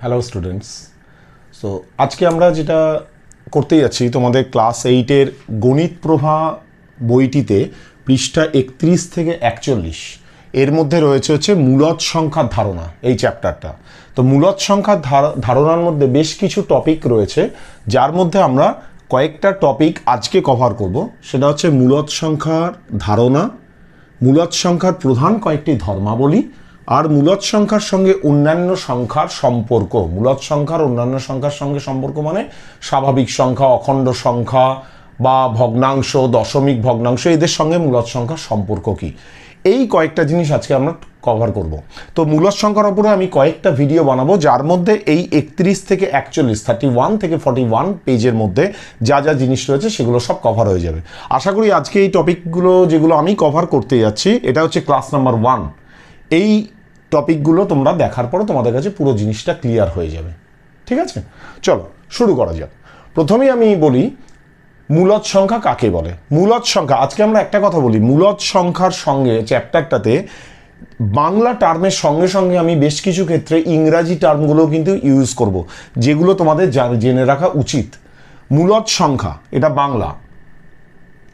Hello students so আজকে আমরা যেটা করতে যাচ্ছি, তোমাদের ক্লাস এইটের গণিত প্রভা বইটিতে পৃষ্ঠা একত্রিশ থেকে একচল্লিশ। এর মধ্যে রয়েছে হচ্ছে মূলত সংখ্যার ধারণা, এই চ্যাপ্টারটা তো মূলত সংখ্যার ধারণার মধ্যে বেশ কিছু টপিক রয়েছে, যার মধ্যে আমরা কয়েকটা টপিক আজকে কভার করব। সেটা হচ্ছে মূলত সংখ্যার ধারণা মূলত সংখ্যার প্রধান কয়েকটি ধর্মাবলী আর মূলত সংখ্যার সঙ্গে অন্যান্য সংখ্যার সম্পর্ক। মূলত সংখ্যার অন্যান্য সংখ্যার সঙ্গে সম্পর্ক মানে স্বাভাবিক সংখ্যা, অখণ্ড সংখ্যা বা ভগ্নাংশ, দশমিক ভগ্নাংশ, এদের সঙ্গে মূলত সংখ্যার সম্পর্ক কি? এই কয়েকটা জিনিস আজকে আমরা কভার করব। তো মূলত সংখ্যার উপরে আমি কয়েকটা ভিডিও বানাবো, যার মধ্যে এই একত্রিশ থেকে একচল্লিশ থার্টি ওয়ান থেকে ফর্টি ওয়ান পেজের মধ্যে যা যা জিনিস রয়েছে সেগুলো সব কভার হয়ে যাবে। আশা করি আজকে এই টপিকগুলো যেগুলো আমি কভার করতে যাচ্ছি, এটা হচ্ছে ক্লাস নাম্বার ওয়ান এই টপিকগুলো তোমরা দেখার পরে তোমাদের কাছে পুরো জিনিসটা ক্লিয়ার হয়ে যাবে। ঠিক আছে? চলো, শুরু করা যাক। প্রথমেই আমি বলি মূলত সংখ্যা কাকে বলে? মূলত সংখ্যা, আজকে আমরা একটা কথা বলি মূলত সংখ্যার সঙ্গে চ্যাপ্টারটাতে বাংলা টার্মের সঙ্গে সঙ্গে আমি বেশ কিছু ক্ষেত্রে ইংরাজি টার্মগুলো কিন্তু ইউজ করব, যেগুলো তোমাদের জেনে রাখা উচিত। মূলত সংখ্যা, এটা বাংলা।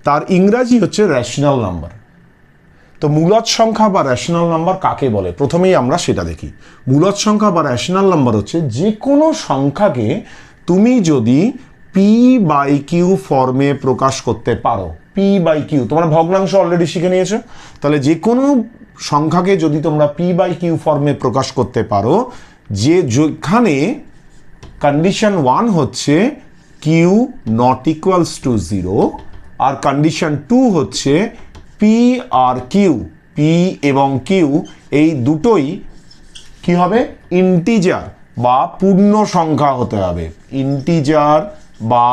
তার ইংরাজি হচ্ছে রেশনাল নাম্বার তো মূলত সংখ্যা বা রেশনাল নাম্বার কাকে বলে? প্রথমেই আমরা সেটা দেখি। মূলত সংখ্যা বা রেশনাল নাম্বার হচ্ছে যে কোনো সংখ্যাকে তুমি যদি পি বাই কিউ ফর্মে প্রকাশ করতে পারো। পি বাই কিউ তোমরা ভগ্নাংশ অলরেডি শিখে নিয়েছো। তাহলে যে কোনো সংখ্যাকে যদি তোমরা পি বাই কিউ ফর্মে প্রকাশ করতে পারো, যে যেখানে কন্ডিশন ওয়ান হচ্ছে Q not equals to zero R condition two হচ্ছে পি আর কিউ পি এবং কিউ এই দুটোই কি হবে? ইন্টিজার বা পূর্ণ সংখ্যা হতে হবে। ইন্টিজার বা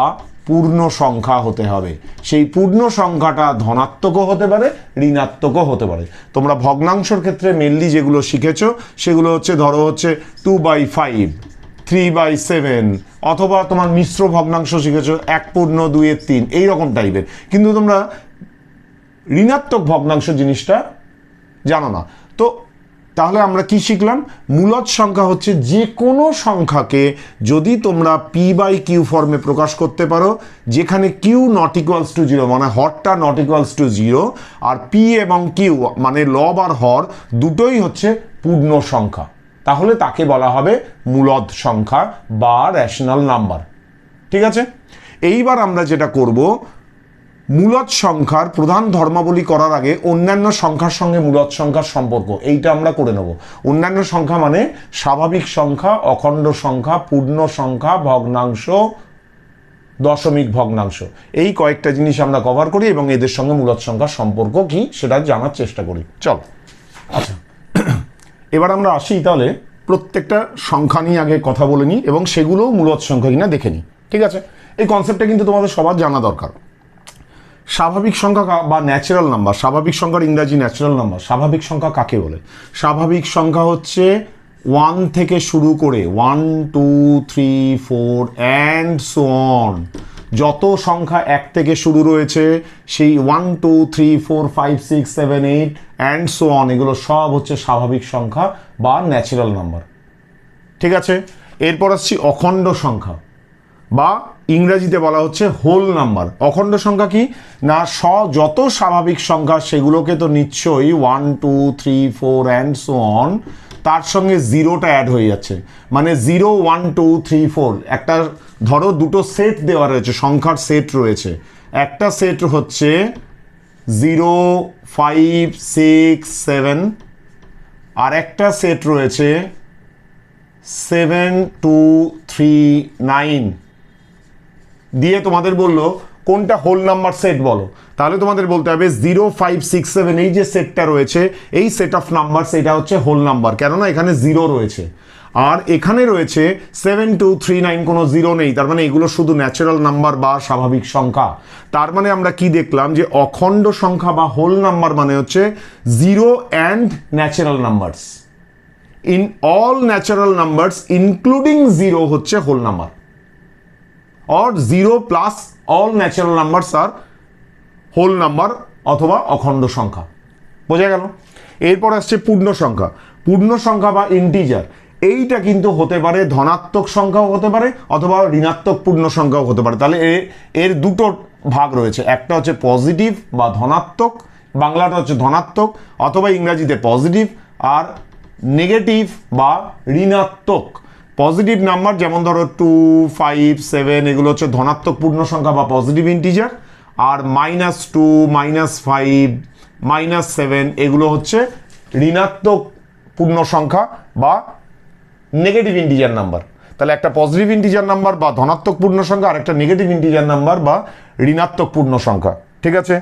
পূর্ণ সংখ্যা হতে হবে। সেই পূর্ণ সংখ্যাটা ধনাত্মকও হতে পারে, ঋণাত্মকও হতে পারে। তোমরা ভগ্নাংশের ক্ষেত্রে মেনলি যেগুলো শিখেছো, সেগুলো হচ্ছে ধরো হচ্ছে two by five three by seven অথবা তোমার মিশ্র ভগ্নাংশ শিখেছো, এক পূর্ণ, দুইয়ের তিন, এইরকম টাইপের কিন্তু তোমরা ঋণাত্মক ভগ্নাংশ জিনিসটা জানো না। তো তাহলে আমরা কি শিখলাম? মূলত সংখ্যা হচ্ছে যে কোনো সংখ্যাকে যদি তোমরা পি বাই কিউ ফর্মে প্রকাশ করতে পারো, যেখানে Q not equals to zero মানে হরটা নট ইকুয়ালস টু জিরো আর পি এবং কিউ মানে লব আর হর দুটোই হচ্ছে পূর্ণ সংখ্যা। তাহলে তাকে বলা হবে মূলদ সংখ্যা বা রেশনাল নাম্বার ঠিক আছে? এইবার আমরা যেটা করব মূলত সংখ্যার প্রধান ধর্মাবলী করার আগে অন্যান্য সংখ্যার সঙ্গে মূলত সংখ্যার সম্পর্ক, এইটা আমরা করে নেব। অন্যান্য সংখ্যা মানে স্বাভাবিক সংখ্যা, অখণ্ড সংখ্যা, পূর্ণ সংখ্যা, ভগ্নাংশ, দশমিক ভগ্নাংশ। এই কয়েকটা জিনিস আমরা কভার করি এবং এদের সঙ্গে মূলত সংখ্যার সম্পর্ক কি সেটা জানার চেষ্টা করি। চল। আচ্ছা। এবার আমরা আসি তাহলে প্রত্যেকটা সংখ্যা নিয়ে আগে কথা বলে নিই এবং সেগুলোও মূলত সংখ্যা কিনা দেখে নিই। ঠিক আছে? এই কনসেপ্টটা কিন্তু তোমাদের সবার জানা দরকার। স্বাভাবিক সংখ্যা বা ন্যাচারাল নাম্বার স্বাভাবিক সংখ্যার ইংরাজি ন্যাচারাল নাম্বার স্বাভাবিক সংখ্যা কাকে বলে? স্বাভাবিক সংখ্যা হচ্ছে ওয়ান থেকে শুরু করে one two three four and so on যত সংখ্যা এক থেকে শুরু রয়েছে, সেই one two three four five six seven eight and so on এগুলো সব হচ্ছে স্বাভাবিক সংখ্যা বা ন্যাচারাল নাম্বার ঠিক আছে? এরপর আসছি অখণ্ড সংখ্যা বা ইংরেজিতে বলা হচ্ছে হোল নাম্বার। অখণ্ড সংখ্যা কি? না, স যত স্বাভাবিক সংখ্যা সেগুলোকে তো নিশ্চয়ই one two three four and so on তার সঙ্গে জিরোটা অ্যাড হয়ে যাচ্ছে। মানে zero one two three four একটা, ধরো, দুটো সেট দেওয়া রয়েছে, সংখ্যার সেট রয়েছে। একটা সেট হচ্ছে জিরো ফাইভ সিক্স সেভেন আর একটা সেট রয়েছে সেভেন টু থ্রি নাইন দিয়ে তোমাদের বলল, কোনটা হোল নাম্বার সেট বলো? তাহলে তোমাদের বলতে হবে জিরো ফাইভ সিক্স সেভেন, এই যে সেটটা রয়েছে, এই সেট অফ নাম্বার সেটা হচ্ছে হোল নাম্বার কেননা এখানে জিরো রয়েছে। আর এখানে রয়েছে সেভেন টু থ্রি নাইন কোনো জিরো নেই, তার মানে এগুলো শুধু ন্যাচারাল নাম্বার বা স্বাভাবিক সংখ্যা। তার মানে আমরা কি দেখলাম যে অখণ্ড সংখ্যা বা হোল নাম্বার মানে হচ্ছে zero and natural numbers in all natural numbers including zero হচ্ছে whole number or zero plus all natural numbers R whole number অথবা অখণ্ড সংখ্যা। বোঝা গেল? এরপর আসছে পূর্ণ সংখ্যা। পূর্ণ সংখ্যা বা ইন্টিজার এইটা কিন্তু হতে পারে ধনাত্মক সংখ্যাও হতে পারে অথবা ঋণাত্মক পূর্ণ সংখ্যাও হতে পারে। তাহলে এর দুটো ভাগ রয়েছে। একটা হচ্ছে পজিটিভ বা ধনাত্মক, বাংলাটা হচ্ছে ধনাত্মক, অথবা ইংরাজিতে পজিটিভ আর নেগেটিভ বা ঋণাত্মক। পজিটিভ নাম্বার যেমন ধরো টু ফাইভ সেভেন এগুলো হচ্ছে ধনাত্মক পূর্ণ সংখ্যা বা পজিটিভ ইন্টিজার আর minus two minus five minus seven এগুলো হচ্ছে ঋণাত্মক পূর্ণ সংখ্যা বা নেগেটিভ ইন্টিজার নাম্বার তাহলে একটা পজিটিভ ইন্টিজার নাম্বার বা ধনাত্মক পূর্ণ সংখ্যা, আর একটা নেগেটিভ ইন্টিজার নাম্বার বা ঋণাত্মক পূর্ণ সংখ্যা। ঠিক আছে?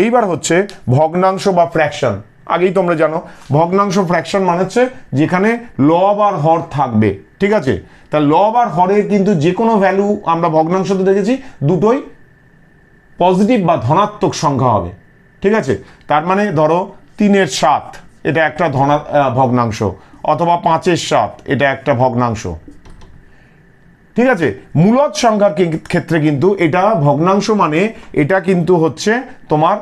এইবার হচ্ছে ভগ্নাংশ বা ফ্র্যাকশন আগেই তোমরা জানো, ভগ্নাংশ ফ্র্যাকশন মানে হচ্ছে যেখানে লব আর হর থাকবে। ঠিক আছে? তা লব আর হরের কিন্তু যে কোনো ভ্যালু আমরা ভগ্নাংশতে দেখেছি, দুটোই পজিটিভ বা ধনাত্মক সংখ্যা হবে। ঠিক আছে? তার মানে ধরো তিনের সাত, এটা একটা ধনা ভগ্নাংশ, অথবা পাঁচের সাত, এটা একটা ভগ্নাংশ। ঠিক আছে মূলদ সংখ্যার ক্ষেত্রে কিন্তু এটা ভগ্নাংশ মানে এটা কিন্তু হচ্ছে তোমার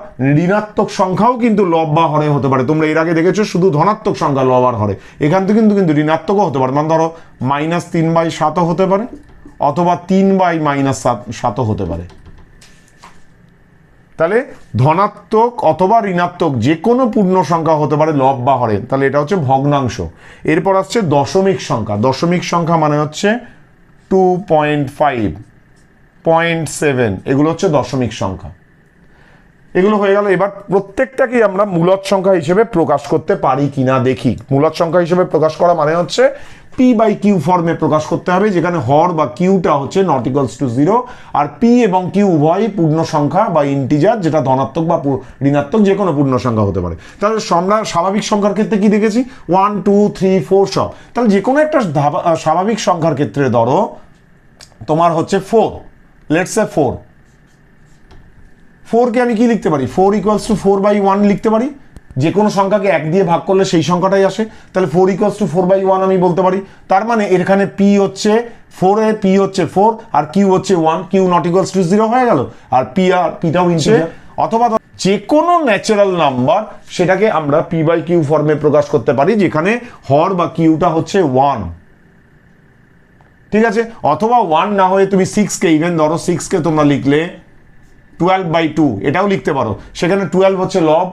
ঋণাত্মক সংখ্যাও কিন্তু লব বা হরে হতে পারে। তোমরা এর আগে দেখেছ, শুধু ধনাত্মক সংখ্যা লব আর হরে। এখান থেকে কিন্তু কিন্তু ঋণাত্মকও হতে পারে। মানে ধরো মাইনাস তিন বাই সাতও হতে পারে, অথবা তিন বাই মাইনাস সাত, সাতও হতে পারে। তাহলে ধনাত্মক অথবা ঋণাত্মক যে কোনো পূর্ণ সংখ্যা হতে পারে লব বা হরে। তাহলে এটা হচ্ছে ভগ্নাংশ। এরপর আসছে দশমিক সংখ্যা। দশমিক সংখ্যা মানে হচ্ছে two point five point seven এগুলো হচ্ছে দশমিক সংখ্যা। এগুলো হয়ে গেল, এবার প্রত্যেকটাকেই আমরা মূলত সংখ্যা হিসেবে প্রকাশ করতে পারি কিনা দেখি। মূলত সংখ্যা হিসেবে প্রকাশ করা মানে হচ্ছে পি বাই কিউ ফর্মে প্রকাশ করতে হবে, যেখানে হর বা কিউটা হচ্ছে নট ইকলস টু জিরো আর পি এবং কিউ উভয়ই পূর্ণ সংখ্যা বা ইন্টিজার যেটা ধনাত্মক বা ঋণাত্মক যে কোনো পূর্ণ সংখ্যা হতে পারে। তাহলে আমরা স্বাভাবিক সংখ্যার ক্ষেত্রে কি দেখেছি? ওয়ান টু থ্রি ফোর সব। তাহলে যে কোনো একটা স্বাভাবিক সংখ্যার ক্ষেত্রে ধরো, তোমার হচ্ছে ফোর লেটস এ ফোর ফোরকে আমি কি লিখতে পারি? Four equals to four by one লিখতে পারি। যে কোনো সংখ্যাকে এক দিয়ে ভাগ করলে সেই সংখ্যাটাই আসে। তাহলে four equals to four by one আমি বলতে পারি। তার মানে এখানে পি হচ্ছে ফোরে পি হচ্ছে ফোর আর কিউ হচ্ছে one Q not equals to zero হয়ে গেল। আর পি আর পিটাও ইন্টিজার অথবা যে কোনো ন্যাচারাল নাম্বার সেটাকে আমরা পি বাই কিউ ফর্মে প্রকাশ করতে পারি, যেখানে হর বা কিউটা হচ্ছে ওয়ান ঠিক আছে? অথবা ওয়ান না হয়ে তুমি সিক্সকে ইভেন ধরো সিক্সকে তোমরা লিখলে টুয়েলভ বাই টু এটাও লিখতে পারো। সেখানে টুয়েলভ হচ্ছে লব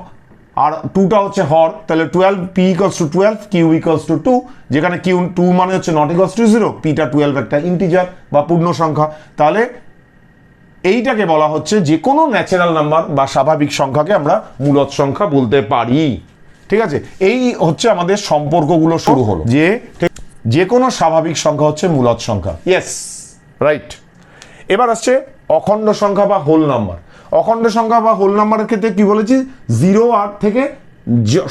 আর টুটা হচ্ছে হর, তাহলে twelve P equals to twelve Q equals to two যেখানে কিউ টু মানে হচ্ছে নট ইকলস টু জিরো পিটা টুয়েলভ একটা ইন্টিজার বা পূর্ণ সংখ্যা। তাহলে এইটাকে বলা হচ্ছে যে কোনো ন্যাচারাল নাম্বার বা স্বাভাবিক সংখ্যাকে আমরা মূলত সংখ্যা বলতে পারি। ঠিক আছে? এই হচ্ছে আমাদের সম্পর্কগুলো শুরু হলো। যে যে কোনো স্বাভাবিক সংখ্যা হচ্ছে মূলত সংখ্যা। ইয়েস রাইট এবার আসছে অখণ্ড সংখ্যা বা হোল নাম্বার অখণ্ড সংখ্যা বা হোল নাম্বারের ক্ষেত্রে কি বলেছি? জিরো আর থেকে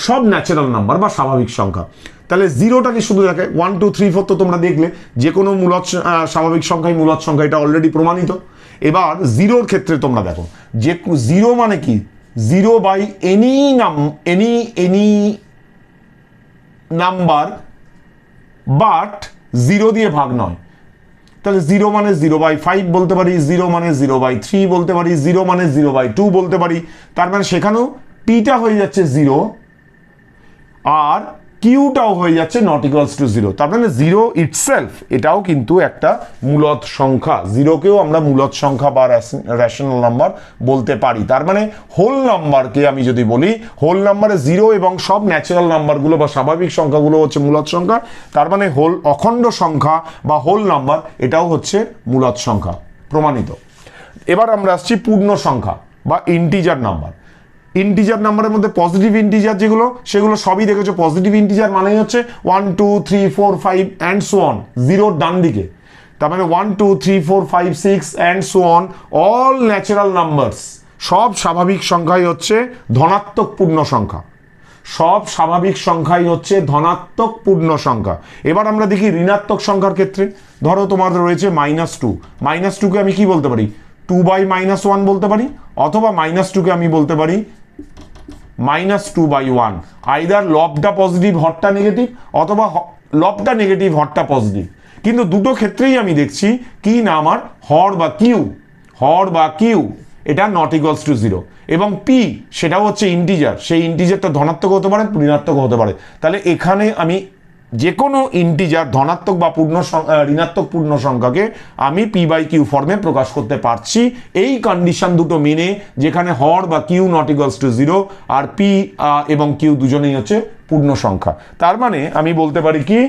সব ন্যাচারাল নাম্বার বা স্বাভাবিক সংখ্যা। তাহলে জিরোটাকে শুধু দেখে ওয়ান টু থ্রি ফোর তো তোমরা দেখলে, যে কোনো মূলত স্বাভাবিক সংখ্যাই মূলত সংখ্যা, এটা অলরেডি প্রমাণিত। এবার জিরোর ক্ষেত্রে তোমরা দেখো, যে জিরো মানে কি? Zero by any num any any number but zero দিয়ে ভাগ নয়। তাহলে জিরো মানে জিরো বাই ফাইভ বলতে পারি জিরো মানে জিরো বাই থ্রি বলতে পারি জিরো মানে জিরো বাই টু বলতে পারি। তার মানে সেখানেও পিটা হয়ে যাচ্ছে জিরো আর কিউটাও হয়ে যাচ্ছে নট ইকুয়ালস টু জিরো তার মানে জিরো ইটসেলফ এটাও কিন্তু একটা মূলত সংখ্যা। জিরোকেও আমরা মূলত সংখ্যা বা রেশনাল নাম্বার বলতে পারি। তার মানে হোল নাম্বারকে আমি যদি বলি হোল নাম্বারে জিরো এবং সব ন্যাচারাল নাম্বারগুলো বা স্বাভাবিক সংখ্যাগুলো হচ্ছে মূলত সংখ্যা। তার মানে হোল অখণ্ড সংখ্যা বা হোল নাম্বার এটাও হচ্ছে মূলত সংখ্যা, প্রমাণিত। এবার আমরা আসছি পূর্ণ সংখ্যা বা ইন্টিজার নাম্বার ইন্টিজার নাম্বারের মধ্যে পজিটিভ ইন্টিজার যেগুলো, সেগুলো সবই দেখেছ। পজিটিভ ইন্টিজার মানেই হচ্ছে one two three four five and so on জিরোর ডান দিকে। তার মানে one two three four five six and so on all natural numbers সব স্বাভাবিক সংখ্যাই হচ্ছে ধনাত্মক পূর্ণ সংখ্যা। সব স্বাভাবিক সংখ্যাই হচ্ছে ধনাত্মক পূর্ণ সংখ্যা। এবার আমরা দেখি ঋণাত্মক সংখ্যার ক্ষেত্রে। ধরো তোমার রয়েছে মাইনাস টু মাইনাস টুকে আমি কি বলতে পারি? টু বাই মাইনাস ওয়ান বলতে পারি? অথবা মাইনাস টুকে আমি বলতে পারি minus two by one either লবটা positive হটটা নেগেটিভ অথবা লবটা নেগেটিভ হটটা পজিটিভ কিন্তু দুটো ক্ষেত্রেই আমি দেখছি কি না আমার হর বা কিউ। হর বা কিউ, এটা নট ইকলস টু জিরো এবং পি সেটাও হচ্ছে ইন্টিজার সেই ইন্টিজারটা ধনাত্মক হতে পারে, ঋণাত্মক হতে পারে। তাহলে এখানে আমি যে কোনো ইন্টিজার ধনাত্মক বা পূর্ণ ঋণাত্মক পূর্ণ সংখ্যাকে আমি পি বাই কিউ ফর্মে প্রকাশ করতে পারছি। এই কন্ডিশন দুটো মেনে যেখানে হর বা Q not equals to zero R P এবং কিউ দুজনেই হচ্ছে পূর্ণ সংখ্যা। তার মানে আমি বলতে পারি কি?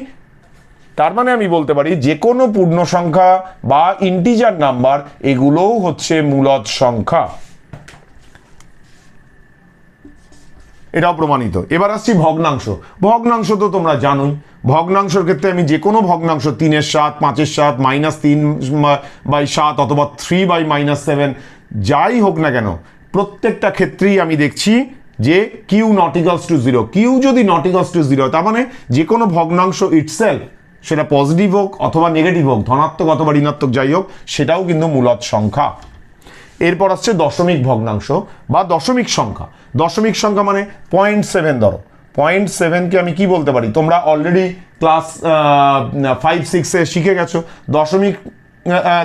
তার মানে আমি বলতে পারি যে কোনো পূর্ণ সংখ্যা বা ইন্টিজার নাম্বার এগুলোও হচ্ছে মূলদ সংখ্যা। এটাও প্রমাণিত। এবার আসছি ভগ্নাংশ। ভগ্নাংশ তো তোমরা জানোই। ভগ্নাংশের ক্ষেত্রে আমি যে কোনো ভগ্নাংশ, তিনের সাত, পাঁচের সাত মাইনাস তিন বাই সাত অথবা থ্রি বাই মাইনাস সেভেন যাই হোক না কেন, প্রত্যেকটা ক্ষেত্রেই আমি দেখছি যে Q not equals to zero Q যদি নটিকলস টু জিরো তার মানে যে কোনো ভগ্নাংশ ইটসেলফ সেটা পজিটিভ হোক অথবা নেগেটিভ হোক, ধনাত্মক অথবা ঋণাত্মক যাই হোক, সেটাও কিন্তু মূলত সংখ্যা। এরপর আসছে দশমিক ভগ্নাংশ বা দশমিক সংখ্যা। দশমিক সংখ্যা মানে পয়েন্ট সেভেন ধরো। পয়েন্ট সেভেনকে আমি কি বলতে পারি? তোমরা অলরেডি ক্লাস ফাইভ সিক্সে শিখে গেছো। দশমিক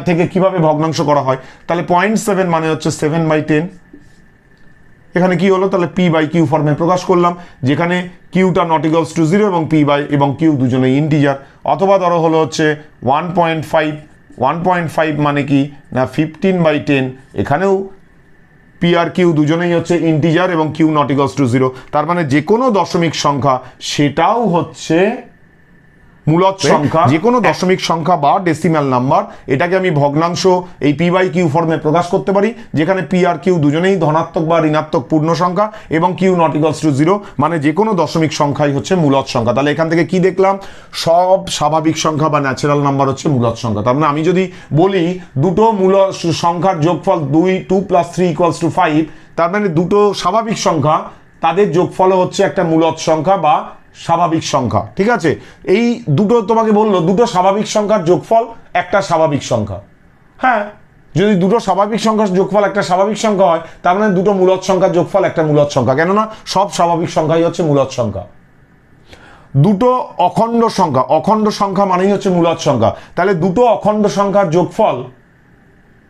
থেকে কীভাবে ভগ্নাংশ করা হয়? তাহলে পয়েন্ট সেভেন মানে হচ্ছে সেভেন বাই টেন এখানে কি হলো? তাহলে পি বাই কিউ ফর্মে প্রকাশ করলাম, যেখানে কিউটা নট ইকুয়ালস টু জিরো এবং পি বাই এবং কিউ দুজনে ইন্টিজার অথবা ধরো হলো হচ্ছে one point five one point five মানে কি? না ফিফটিন বাই টেন এখানেও পি আর কিউ দুজনেই হচ্ছে ইন্টিজার এবং Q not equals to zero তার মানে যে কোনো দশমিক সংখ্যা, সেটাও হচ্ছে মূলত সংখ্যা যে কোনো দশমিক সংখ্যা বা ডেসিম্যাল নাম্বার এটাকে আমি ভগ্নাংশ এই পি বাই কিউ ফর্মে প্রকাশ করতে পারি যেখানে পি আর কিউ দুজনেই ধনাত্মক বা ঋণাত্মক পূর্ণ সংখ্যা এবং Q not equals to zero মানে যে কোনো দশমিক সংখ্যাই হচ্ছে মূলত সংখ্যা। তাহলে এখান থেকে কি দেখলাম? সব স্বাভাবিক সংখ্যা বা ন্যাচারাল নাম্বার হচ্ছে মূলত সংখ্যা। তার মানে আমি যদি বলি দুটো মূল সংখ্যার যোগফল দুই two plus three equals to five তার মানে দুটো স্বাভাবিক সংখ্যা তাদের যোগফল হচ্ছে একটা মূলত সংখ্যা বা স্বাভাবিক সংখ্যা, ঠিক আছে? এই দুটো তোমাকে বলল, দুটো স্বাভাবিক সংখ্যার যোগফল, একটা স্বাভাবিক সংখ্যা। হ্যাঁ যদি দুটো স্বাভাবিক সংখ্যার যোগফল একটা স্বাভাবিক সংখ্যা হয়, তার মানে দুটো মূলত সংখ্যার যোগফল, একটা মূলত সংখ্যা। কেননা, সব স্বাভাবিক সংখ্যাই হচ্ছে মূলত সংখ্যা। দুটো অখণ্ড সংখ্যা অখণ্ড সংখ্যা মানেই হচ্ছে মূলত সংখ্যা। তাহলে দুটো অখণ্ড সংখ্যার যোগফল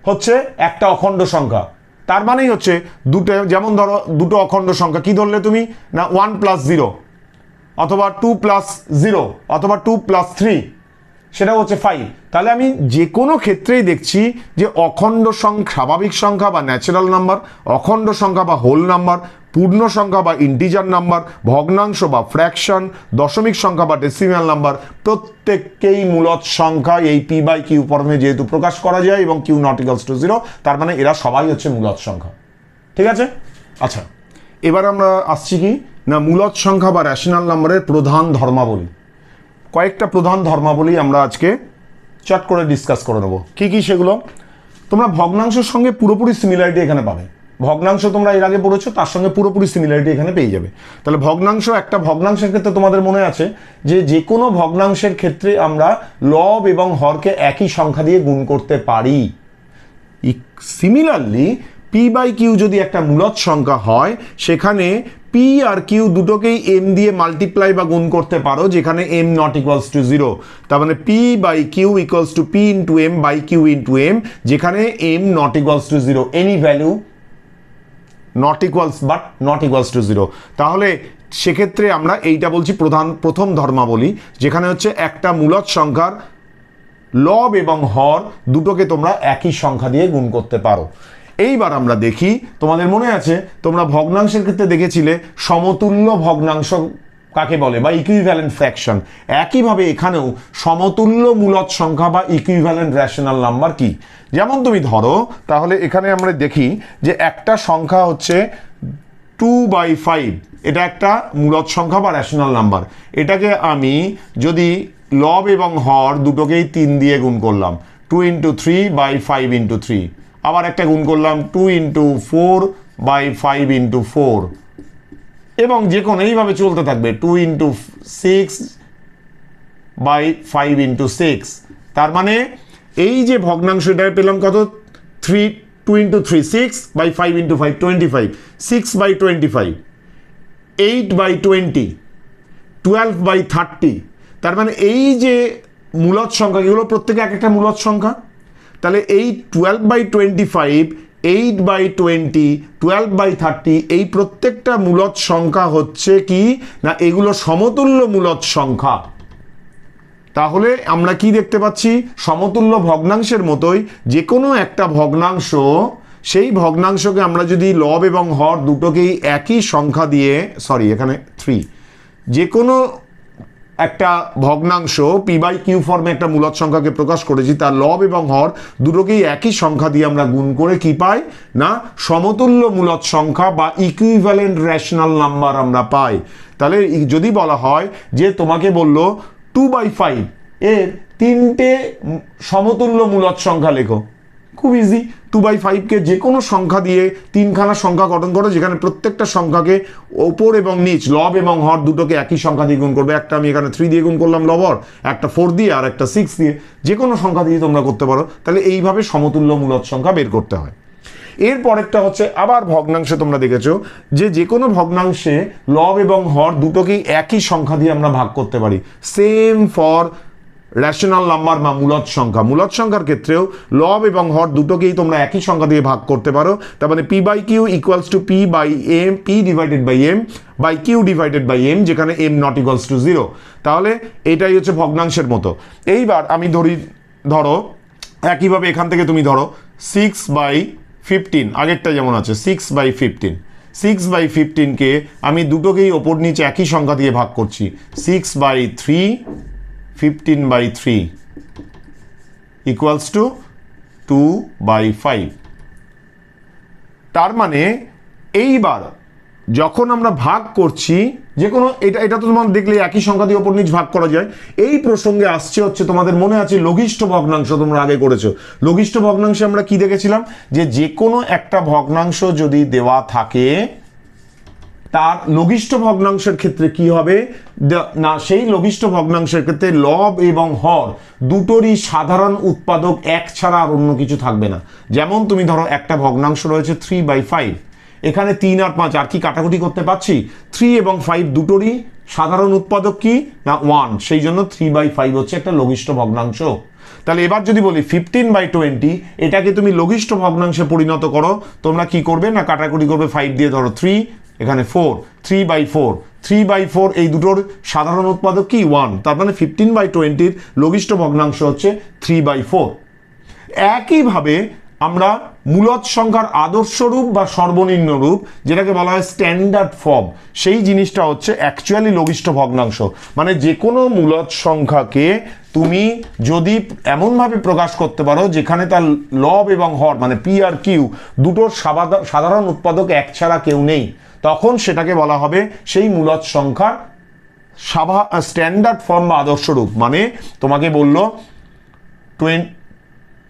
হচ্ছে একটা অখণ্ড সংখ্যা। তার মানেই হচ্ছে দুটো, যেমন ধরো, দুটো অখণ্ড সংখ্যা, কি ধরলে তুমি? না ওয়ান প্লাস জিরো অথবা টু প্লাস জিরো অথবা টু প্লাস থ্রি সেটা হচ্ছে ফাইভ তাহলে আমি যে কোনো ক্ষেত্রেই দেখছি যে অখণ্ড সংখ্যা, স্বাভাবিক সংখ্যা বা ন্যাচারাল নাম্বার অখণ্ড সংখ্যা বা হোল নাম্বার পূর্ণ সংখ্যা বা ইন্টিজার নাম্বার ভগ্নাংশ বা ফ্র্যাকশন দশমিক সংখ্যা বা ডেসিমাল নাম্বার প্রত্যেককেই মূলত সংখ্যা এই পি বাই কিউ ফর্মে যেহেতু প্রকাশ করা যায় এবং কিউ নটিক্যালস টু জিরো তার মানে এরা সবাই হচ্ছে মূলত সংখ্যা। ঠিক আছে? আচ্ছা। এবার আমরা আসছি কি? না, মূলত সংখ্যা বা র্যাশনাল নাম্বারের প্রধান ধর্মাবলী। কয়েকটা প্রধান ধর্মাবলী আমরা আজকে চট করে ডিসকাস করে নেব। কি কি সেগুলো? তোমরা ভগ্নাংশের সঙ্গে পুরোপুরি সিমিলারিটি এখানে পাবে। ভগ্নাংশ তোমরা এর আগে পড়েছো, তার সঙ্গে পুরোপুরি সিমিলারিটি এখানে পেয়ে যাবে। তাহলে ভগ্নাংশ, একটা ভগ্নাংশের ক্ষেত্রে তোমাদের মনে আছে যে যে কোনো ভগ্নাংশের ক্ষেত্রে আমরা লব এবং হরকে একই সংখ্যা দিয়ে গুণ করতে পারি। সিমিলারলি পি বাই কিউ যদি একটা মূলত সংখ্যা হয়, সেখানে পি আর কিউ দুটোকেই এম দিয়ে মাল্টিপ্লাই বা গুণ করতে পারো, যেখানে M not equals to zero তার মানে P by Q equals to P into M by Q into M যেখানে M not equals to zero any value not equals but not equals to zero তাহলে সেক্ষেত্রে আমরা এইটা বলছি প্রধান, প্রথম ধর্মাবলী, যেখানে হচ্ছে একটা মূলত সংখ্যার লব এবং হর দুটোকে তোমরা একই সংখ্যা দিয়ে গুণ করতে পারো। এইবার আমরা দেখি, তোমাদের মনে আছে, তোমরা ভগ্নাংশের ক্ষেত্রে দেখেছিলে, সমতুল্য ভগ্নাংশ কাকে বলে বা ইকুইভ্যালেন্ট ফ্র্যাকশন একইভাবে এখানেও সমতুল্য মূলত সংখ্যা বা ইকুইভ্যালেন্ট র্যাশনাল নাম্বার কি? যেমন তুমি ধরো, তাহলে এখানে আমরা দেখি যে একটা সংখ্যা হচ্ছে টু বাই ফাইভ এটা একটা মূলত সংখ্যা বা র্যাশনাল নাম্বার এটাকে আমি যদি লব এবং হর দুটোকেই তিন দিয়ে গুণ করলাম two into three by five into three আবার একটা গুণ করলাম two into four by five into four এবং যে কোনো এইভাবে চলতে থাকবে two into six by five into six তার মানে এই যে ভগ্নাংশ এটা পেলাম কত? Three two into three six by five into five twenty five six by twenty five eight by twenty twelve by thirty তার মানে এই যে মূলত সংখ্যা এগুলো প্রত্যেকে এক একটা মূলত সংখ্যা? তাহলে এই twelve by twenty five eight by twenty twelve by thirty এই প্রত্যেকটা মূলত সংখ্যা হচ্ছে কি? না, এগুলো সমতুল্য মূলত সংখ্যা। তাহলে আমরা কি দেখতে পাচ্ছি? সমতুল্য ভগ্নাংশের মতোই যে কোনো একটা ভগ্নাংশ, সেই ভগ্নাংশকে আমরা যদি লব এবং হর দুটোকেই একই সংখ্যা দিয়ে সরি এখানে থ্রি যে কোনো একটা ভগ্নাংশ পি বাই কিউ ফর্মে একটা মূলদ সংখ্যাকে প্রকাশ করেছি, তার লব এবং হর দুটোকেই একই সংখ্যা দিয়ে আমরা গুণ করে কি পাই? না, সমতুল্য মূলদ সংখ্যা বা ইকুইভ্যালেন্ট রেশনাল নাম্বার আমরা পাই। তাহলে যদি বলা হয় যে তোমাকে বলল টু বাই ফাইভ এর তিনটে সমতুল্য মূলদ সংখ্যা লেখো। খুব ইজি টু বাই ফাইভকে যে কোনো সংখ্যা দিয়ে তিনখানা সংখ্যা গঠন করো, যেখানে প্রত্যেকটা সংখ্যাকে ওপর এবং নিচ, লব এবং হর দুটোকে একই সংখ্যা দিয়ে গুণ করবে। একটা আমি এখানে থ্রি দিয়ে গুণ করলাম লবর, একটা ফোর দিয়ে, আর একটা সিক্স দিয়ে। যে কোনো সংখ্যা দিয়ে তোমরা করতে পারো। তাহলে এইভাবে সমতুল্য মূলদ সংখ্যা বের করতে হয়। এর পরেরটা হচ্ছে আবার ভগ্নাংশে তোমরা দেখেছ যে যে কোনো ভগ্নাংশে লব এবং হর দুটোকেই একই সংখ্যা দিয়ে আমরা ভাগ করতে পারি। সেম ফর রেশনাল নাম্বার বা মূলদ সংখ্যা মূলদ সংখ্যার ক্ষেত্রেও লব এবং হর দুটোকেই তোমরা একই সংখ্যা দিয়ে ভাগ করতে পারো। তার মানে P by Q equals to P by M P divided by M by Q divided by M যেখানে M not equals to zero তাহলে এটাই হচ্ছে ভগ্নাংশের মতো। এইবার আমি ধরি, ধরো, একইভাবে এখান থেকে তুমি ধরো সিক্স বাই ফিফটিন আগেরটা যেমন আছে six by fifteen six by ফিফটিনকে আমি দুটোকেই ওপর নিচে একই সংখ্যা দিয়ে ভাগ করছি। Six by three fifteen by three equals to two by five তার মানে এইবার যখন আমরা ভাগ করছি, যে কোনো এটা এটা তো তোমার দেখলে একই সংখ্যা দিয়ে ওপর নিচ ভাগ করা যায়। এই প্রসঙ্গে আসছে হচ্ছে তোমাদের মনে আছে লঘিষ্ঠ ভগ্নাংশ তোমরা আগে করেছ। লঘিষ্ঠ ভগ্নাংশে আমরা কি দেখেছিলাম? যে যে কোনো একটা ভগ্নাংশ যদি দেওয়া থাকে তার লঘিষ্ঠ ভগ্নাংশের ক্ষেত্রে কি হবে? না, সেই লঘিষ্ঠ ভগ্নাংশের ক্ষেত্রে লব এবং হর দুটোরই সাধারণ উৎপাদক এক ছাড়া আর অন্য কিছু থাকবে না। যেমন তুমি ধরো একটা ভগ্নাংশ রয়েছে থ্রি বাই ফাইভ এখানে তিন আর পাঁচ, আর কি কাটাকুটি করতে পারছি? থ্রি এবং ফাইভ দুটোরই সাধারণ উৎপাদক কি? না ওয়ান সেই জন্য থ্রি বাই ফাইভ হচ্ছে একটা লঘিষ্ঠ ভগ্নাংশ। তাহলে এবার যদি বলি ফিফটিন বাই টোয়েন্টি এটাকে তুমি লঘিষ্ঠ ভগ্নাংশে পরিণত করো, তোমরা কি করবে? না, কাটাকুটি করবে ফাইভ দিয়ে ধরো থ্রি এখানে four three by four three by four এই দুটোর সাধারণ উৎপাদক কি? ওয়ান তার মানে ফিফটিন বাই টোয়েন্টির লঘিষ্ঠ ভগ্নাংশ হচ্ছে থ্রি বাই ফোর একইভাবে আমরা মূলত সংখ্যার আদর্শ রূপ বা সর্বনিম্ন রূপ, যেটাকে বলা হয় স্ট্যান্ডার্ড ফর্ম সেই জিনিসটা হচ্ছে অ্যাকচুয়ালি লঘিষ্ঠ ভগ্নাংশ। মানে যে কোনো মূলত সংখ্যাকে তুমি যদি এমনভাবে প্রকাশ করতে পারো, যেখানে তার লব এবং হর মানে পি আর কিউ দুটোর সাধারণ উৎপাদক এক ছাড়া কেউ নেই। তখন সেটাকে বলা হবে সেই মূলত সংখ্যার সাভা স্ট্যান্ডার্ড ফর্ম বা আদর্শ রূপ। মানে তোমাকে বলল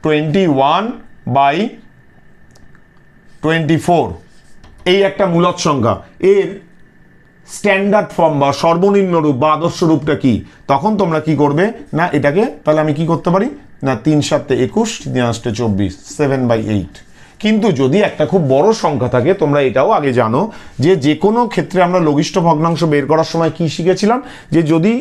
twenty one by twenty four এই একটা মূলত সংখ্যা। এর স্ট্যান্ডার্ড ফর্ম বা সর্বনিম্ন রূপ বা আদর্শ রূপটা কি? তখন তোমরা কি করবে? না, এটাকে তাহলে আমি কি করতে পারি? না, তিন সাতে একুশ, তিন আষ্টে চব্বিশ সেভেন বাই এইট কিন্তু যদি একটা খুব বড় সংখ্যা থাকে, তোমরা এটাও আগে জানো যে যে কোনো ক্ষেত্রে আমরা লঘিষ্ঠ ভগ্নাংশ বের করার সময় কি শিখেছিলাম? যে যদি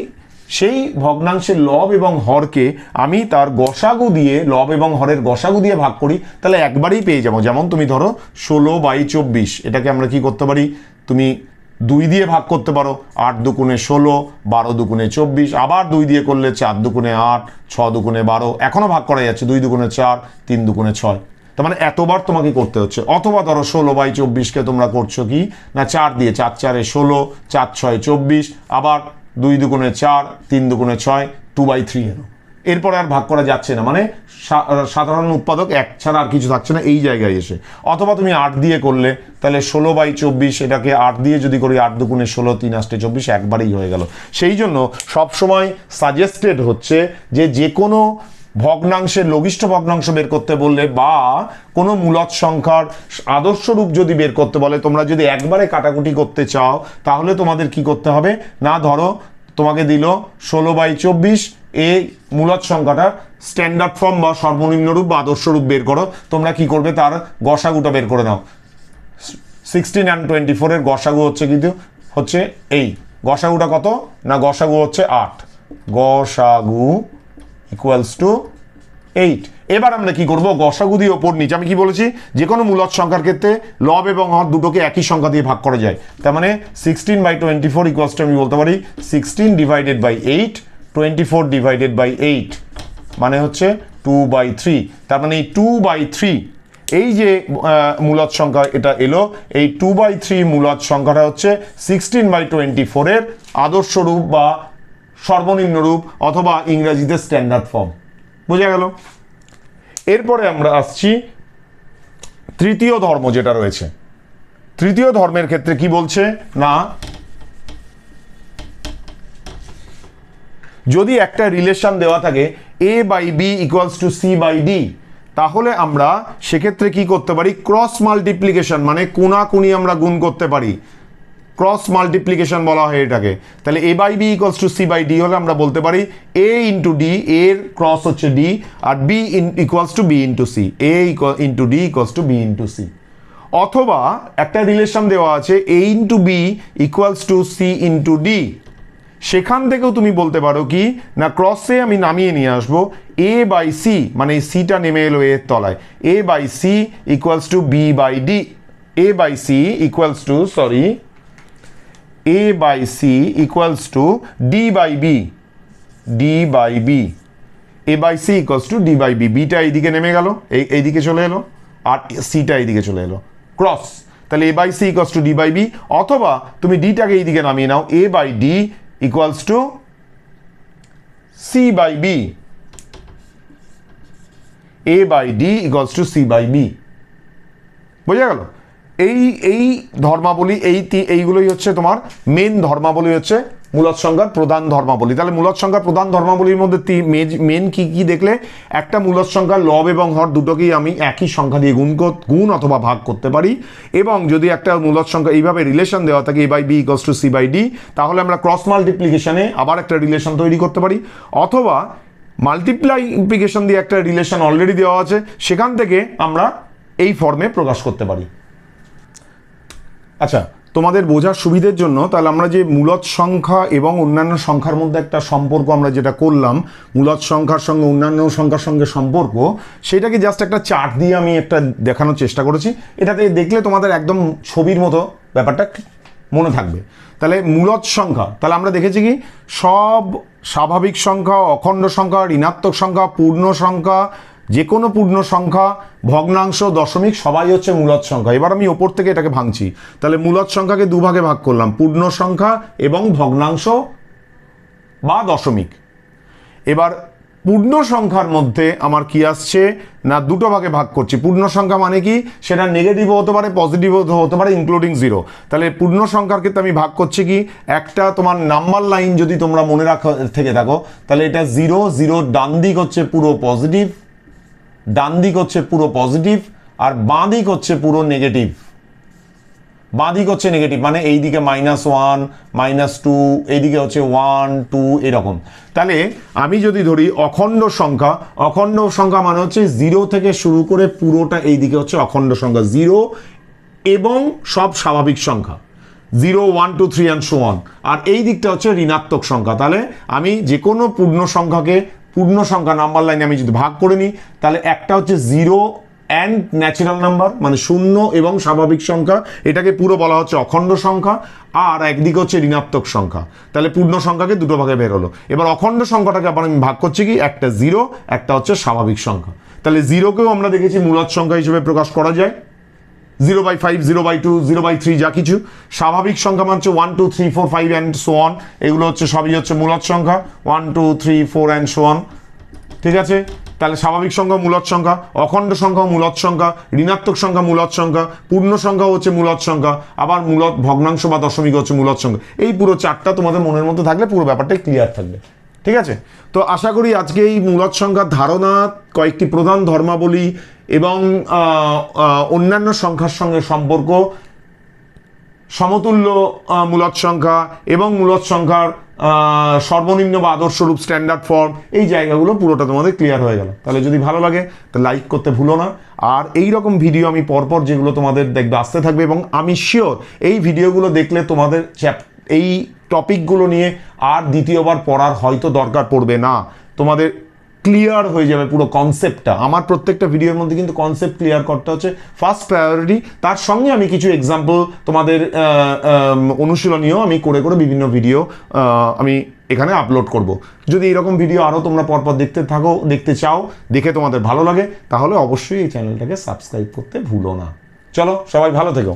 সেই ভগ্নাংশের লব এবং হরকে আমি তার গসাগু দিয়ে, লব এবং হরের গসাগু দিয়ে ভাগ করি, তাহলে একবারেই পেয়ে যাব। যেমন তুমি ধরো ষোলো বাই চব্বিশ, এটাকে আমরা কি করতে পারি? তুমি দুই দিয়ে ভাগ করতে পারো, আট দুগুণে ষোলো, বারো দুগুণে চব্বিশ, আবার দুই দিয়ে করলে চার দুগুণে আট, ছ দুগুণে বারো এখনও ভাগ করা যাচ্ছে দুই দুগুণে চার, তিন দুগুণে ছয়। তার মানে এতবার তোমাকে করতে হচ্ছে। অথবা ধরো ষোলো বাই চব্বিশকে তোমরা করছ কি? না, চার দিয়ে চার, চারে ষোলো, চার ছয় চব্বিশ, আবার দুই দুগুণে চার, তিন দুগুণে ছয়, টু বাই থ্রি এলো। এরপরে আর ভাগ করা যাচ্ছে না। মানে সাধারণ উৎপাদক এক ছাড়া আর কিছু থাকছে না এই জায়গায় এসে। অথবা তুমি আট দিয়ে করলে, তাহলে ষোলো বাই চব্বিশ এটাকে আট দিয়ে যদি করি আট দুগুণে ষোলো, তিন আষ্টে চব্বিশ, একবারেই হয়ে গেল। সেই জন্য সবসময় সাজেস্টেড হচ্ছে যে যে কোনো ভগ্নাংশের, লঘিষ্ঠ ভগ্নাংশ বের করতে বললে বা কোনো মূলদ সংখ্যার আদর্শ রূপ যদি বের করতে বলে, তোমরা যদি একবারে কাটাকুটি করতে চাও, তাহলে তোমাদের কি করতে হবে? না, ধরো, তোমাকে দিল ষোলো বাই চব্বিশ, এই মূলদ সংখ্যাটা স্ট্যান্ডার্ড ফর্ম বা সর্বনিম্ন রূপ বা আদর্শ রূপ বের করো। তোমরা কি করবে? তার গসাগুটা বের করে নাও। সিক্সটিন অ্যান্ড টোয়েন্টি ফোরের গসাগু হচ্ছে কিন্তু, হচ্ছে এই। গসাগুটা কত? না, গসাগু হচ্ছে আট। গসাগু ইকুয়ালস টু এইট এবার আমরা কি করব? গসাগু দিয়ে ওপর নিচে। আমি কি বলেছি? যে কোনো মূলদ সংখ্যার ক্ষেত্রে লব এবং হর দুটোকে একই সংখ্যা দিয়ে ভাগ করা যায়। তার মানে sixteen by twenty four equals to আমি বলতে পারি sixteen divided by eight twenty four divided by eight মানে হচ্ছে টু বাই থ্রি তার মানে এই টু বাই থ্রি এই যে মূলদ সংখ্যা এটা এলো, এই টু বাই থ্রি মূলদ সংখ্যাটা হচ্ছে সিক্সটিন বাই টোয়েন্টি ফোরের আদর্শ রূপ বা সর্বনিম্ন রূপ অথবা ইংরেজিতে স্ট্যান্ডার্ড ফর্ম বোঝা গেল? এরপরে আমরা আসছি তৃতীয় ধর্ম যেটা রয়েছে। তৃতীয় ধর্মের ক্ষেত্রে কি বলছে? না। যদি একটা রিলেশন দেওয়া থাকে A by B equals to C by D তাহলে আমরা সেক্ষেত্রে কি করতে পারি? ক্রস মাল্টিপ্লিকেশন মানে কোনাকুনি আমরা গুণ করতে পারি। ক্রস মাল্টিপ্লিকেশন বলা হয় এটাকে। তাহলে A by B equals to C by D হলে আমরা বলতে পারি এ ইন্টু ডি এর ক্রস হচ্ছে D R B in equals to B into C A into D equals to B into C অথবা একটা রিলেশন দেওয়া আছে A into B equals to C into D সেখান থেকেও তুমি বলতে পারো কি, না ক্রসে আমি নামিয়ে নিয়ে আসব এ বাই সি মানে এই সিটা নেমে এলো এর তলায়। A by C equals to B by D A by C equals to sorry A by C equals to D by B D by B A by C equals to D by B beta এইদিকে নেমে গেল, এই, এইদিকে চলে এলো, আর সিটা এইদিকে চলে এলো। ক্রস তাহলে A by C equals to D by B অথবা তুমি ডিটাকে এইদিকে নামিয়ে নাও। A by D equals to C by B A by D equals to C by B বোঝা গেল? এই এই ধর্মাবলী, এই এইগুলোই হচ্ছে তোমার মেন ধর্মাবলী হচ্ছে মূলত সংখ্যার প্রধান ধর্মাবলী। তাহলে মূলত সংখ্যার প্রধান ধর্মাবলীর মধ্যে মেন কি কি দেখলে? একটা মূলত সংখ্যার লব এবং হর দুটোকেই আমি একই সংখ্যা দিয়ে গুণ গুণ অথবা ভাগ করতে পারি। এবং যদি একটা মূলত সংখ্যা এইভাবে রিলেশন দেওয়া থাকে A by B equals to C by D তাহলে আমরা ক্রস মাল্টিপ্লিকেশনে আবার একটা রিলেশন তৈরি করতে পারি। অথবা মাল্টিপ্লাইফিকেশন দিয়ে একটা রিলেশন অলরেডি দেওয়া আছে, সেখান থেকে আমরা এই ফর্মে প্রকাশ করতে পারি। আচ্ছা তোমাদের বোঝার সুবিধের জন্য তাহলে আমরা যে মূলত সংখ্যা এবং অন্যান্য সংখ্যার মধ্যে একটা সম্পর্ক আমরা যেটা করলাম, মূলত সংখ্যার সঙ্গে অন্যান্য সংখ্যার সঙ্গে সম্পর্ক, সেটাকে জাস্ট একটা চার্ট দিয়ে আমি একটা দেখানোর চেষ্টা করেছি। এটাতে দেখলে তোমাদের একদম ছবির মতো ব্যাপারটা মনে থাকবে। তাহলে মূলত সংখ্যা, তাহলে আমরা দেখেছি কি? সব স্বাভাবিক সংখ্যা, অখণ্ড সংখ্যা, ঋণাত্মক সংখ্যা, পূর্ণ সংখ্যা যে কোনো পূর্ণ সংখ্যা, ভগ্নাংশ, দশমিক, সবাই হচ্ছে মূলত সংখ্যা। এবার আমি ওপর থেকে এটাকে ভাঙছি। তাহলে মূলত সংখ্যাকে দুভাগে ভাগ করলাম। পূর্ণ সংখ্যা এবং ভগ্নাংশ বা দশমিক। এবার পূর্ণ সংখ্যার মধ্যে আমার কি আসছে? না, দুটো ভাগে ভাগ করছি। পূর্ণ সংখ্যা মানে কি? সেটা নেগেটিভও হতে পারে পজিটিভও হতে পারে ইনক্লুডিং জিরো তাহলে পূর্ণ সংখ্যার ক্ষেত্রে আমি ভাগ করছি কি? একটা তোমার নাম্বার লাইন যদি তোমরা মনে রাখা, থেকে থাকো, তাহলে এটা জিরো জিরো ডান দিক হচ্ছে পুরো পজিটিভ ডান দিক হচ্ছে পুরো পজিটিভ আর বাঁ দিক হচ্ছে পুরো নেগেটিভ বাঁ দিক হচ্ছে নেগেটিভ মানে এই দিকে মাইনাস ওয়ান মাইনাস টু এইদিকে হচ্ছে ওয়ান টু এরকম। তাহলে আমি যদি ধরি অখণ্ড সংখ্যা অখণ্ড সংখ্যা মানে হচ্ছে জিরো থেকে শুরু করে পুরোটা এই দিকে হচ্ছে অখণ্ড সংখ্যা জিরো এবং সব স্বাভাবিক সংখ্যা। Zero one two three and so on আর এই দিকটা হচ্ছে ঋণাত্মক সংখ্যা। তাহলে আমি যে কোনো পূর্ণ সংখ্যাকে পূর্ণ সংখ্যা নাম্বার লাইনে আমি যদি ভাগ করে নিই, তাহলে একটা হচ্ছে জিরো অ্যান্ড ন্যাচারাল নাম্বার মানে শূন্য এবং স্বাভাবিক সংখ্যা, এটাকে পুরো বলা হচ্ছে অখণ্ড সংখ্যা, আর একদিকে হচ্ছে ঋণাত্মক সংখ্যা। তাহলে পূর্ণ সংখ্যাকে দুটো ভাগে বের হলো। এবার অখণ্ড সংখ্যাটাকে আবার আমি ভাগ করছি কি? একটা জিরো, একটা হচ্ছে স্বাভাবিক সংখ্যা। তাহলে জিরোকেও আমরা দেখেছি মূলত সংখ্যা হিসেবে প্রকাশ করা যায়। Zero by five zero by two zero by three যা কিছু। স্বাভাবিক সংখ্যা মানে হচ্ছে one two three four five and so on এগুলো হচ্ছে, সবই হচ্ছে মূলত সংখ্যা। One two three four and so on ঠিক আছে? তাহলে স্বাভাবিক সংখ্যা মূলত সংখ্যা। অখণ্ড সংখ্যা মূলত সংখ্যা। ঋণাত্মক সংখ্যা মূলত সংখ্যা। পূর্ণ সংখ্যা হচ্ছে মূলত সংখ্যা। আবার মূলত ভগ্নাংশ বা দশমিক হচ্ছে মূলত সংখ্যা। এই পুরো চারটা তোমাদের মনের মধ্যে থাকলে পুরো ব্যাপারটাই ক্লিয়ার থাকবে। ঠিক আছে? তো আশা করি আজকে এই মূলত সংখ্যার ধারণা কয়েকটি প্রধান ধর্মাবলী এবং অন্যান্য সংখ্যার সঙ্গে সম্পর্ক, সমতুল্য মূলত সংখ্যা এবং মূলত সংখ্যার সর্বনিম্ন বা আদর্শ রূপ স্ট্যান্ডার্ড ফর্ম এই জায়গাগুলো পুরোটা তোমাদের ক্লিয়ার হয়ে গেল। তাহলে যদি ভালো লাগে, তো লাইক করতে ভুলো না। আর এই রকম ভিডিও আমি পরপর যেগুলো তোমাদের দেখবে, আসতে থাকবে এবং আমি শিওর এই ভিডিওগুলো দেখলে তোমাদের চ্যাপ- এই টপিকগুলো নিয়ে আর দ্বিতীয়বার পড়ার হয়তো দরকার পড়বে না। তোমাদের ক্লিয়ার হয়ে যাবে পুরো কনসেপ্টটা। আমার প্রত্যেকটা ভিডিওর মধ্যে কিন্তু কনসেপ্ট ক্লিয়ার করতে হচ্ছে। ফার্স্ট প্রায়োরিটি তার সঙ্গে আমি কিছু এক্সাম্পল তোমাদের অনুশীলনীয় আমি করে করে বিভিন্ন ভিডিও আমি এখানে আপলোড করব। যদি এরকম ভিডিও আরও তোমরা পরপর দেখতে থাকো, দেখতে চাও, দেখে তোমাদের ভালো লাগে, তাহলে অবশ্যই এই চ্যানেলটাকে সাবস্ক্রাইব করতে ভুলো না। চলো, সবাই ভালো থেকো।